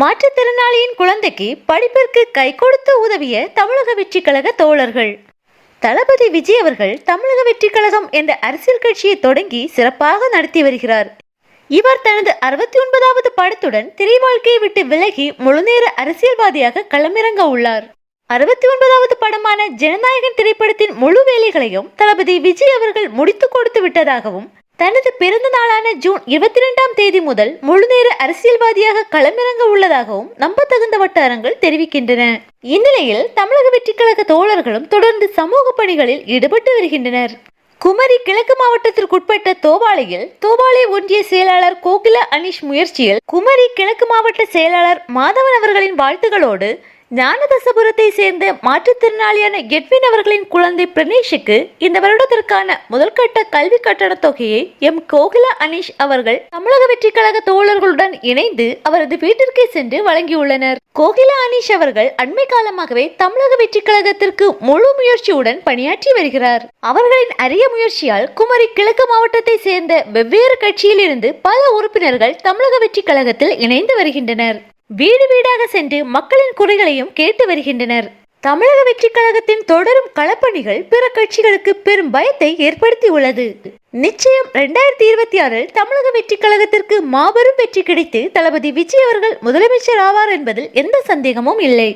மாற்றுத்திறனாளியின் குழந்தைக்கு படிப்பிற்கு கை கொடுத்து உதவிய தமிழக வெற்றிக்கழக தோழர்கள். தளபதி விஜய் அவர்கள் தமிழக வெற்றிக்கழகம் என்ற அரசியல் கட்சியை தொடங்கி சிறப்பாக நடத்தி வருகிறார். இவர் தனது அறுபத்தி ஒன்பதாவது படத்துடன் திரை வாழ்க்கையை விட்டு விலகி முழுநேர அரசியல்வாதியாக களமிறங்க உள்ளார். அறுபத்தி ஒன்பதாவது படமான ஜனநாயகன் திரைப்படத்தின் முழு வேலைகளையும் தளபதி விஜய் அவர்கள் முடித்து கொடுத்து விட்டதாகவும் தனது பிறந்த நாளான ஜூன் இருபத்தி ரெண்டாம் தேதி முதல் முழுநேர அரசியல்வாதியாக களமிறங்க உள்ளதாகவும் நம்பத்தகுந்த வட்டாரங்கள் தெரிவிக்கின்றன. இந்நிலையில் தமிழக வெற்றிக்கழக தோழர்களும் தொடர்ந்து சமூக பணிகளில் ஈடுபட்டு வருகின்றனர். குமரி கிழக்கு மாவட்டத்திற்குட்பட்ட தோவாளையில் தோவாளை ஒன்றிய செயலாளர் கோகிலா அனீஷ் முயற்சியில் குமரி கிழக்கு மாவட்ட செயலாளர் மாதவன் அவர்களின் வாழ்த்துகளோடு ஞானதசபுரத்தை சேர்ந்த மாற்றுத்திறனாளியான எட்வின் அவர்களின் குழந்தை பிரணேஷுக்கு இந்த வருடத்திற்கான முதல்கட்ட கல்வி கட்டண தொகையை எம் கோகிலா அனீஷ் அவர்கள் தமிழக வெற்றிக் கழக தோழர்களுடன் இணைந்து அவரது வீட்டிற்கே சென்று வழங்கியுள்ளனர். கோகிலா அனீஷ் அவர்கள் அண்மை காலமாகவே தமிழக வெற்றிக் கழகத்திற்கு முழு முயற்சியுடன் பணியாற்றி வருகிறார். அவர்களின் அரிய முயற்சியால் குமரி கிழக்கு மாவட்டத்தை சேர்ந்த வெவ்வேறு கட்சியிலிருந்து பல உறுப்பினர்கள் தமிழக வெற்றிக் கழகத்தில் இணைந்து வருகின்றனர். வீடு வீடாக சென்று மக்களின் குறைகளையும் கேட்டு வருகின்றனர். தமிழக வெற்றிக் கழகத்தின் தொடரும் களப்பணிகள் பிற கட்சிகளுக்கு பெரும் பயத்தை ஏற்படுத்தி உள்ளது நிச்சயம் இரண்டாயிரத்தி இருபத்தி ஆறில் தமிழக வெற்றிக் கழகத்திற்கு மாபெரும் வெற்றி கிடைத்து தளபதி விஜய் அவர்கள் முதலமைச்சர் ஆவார் என்பதில் எந்த சந்தேகமும் இல்லை.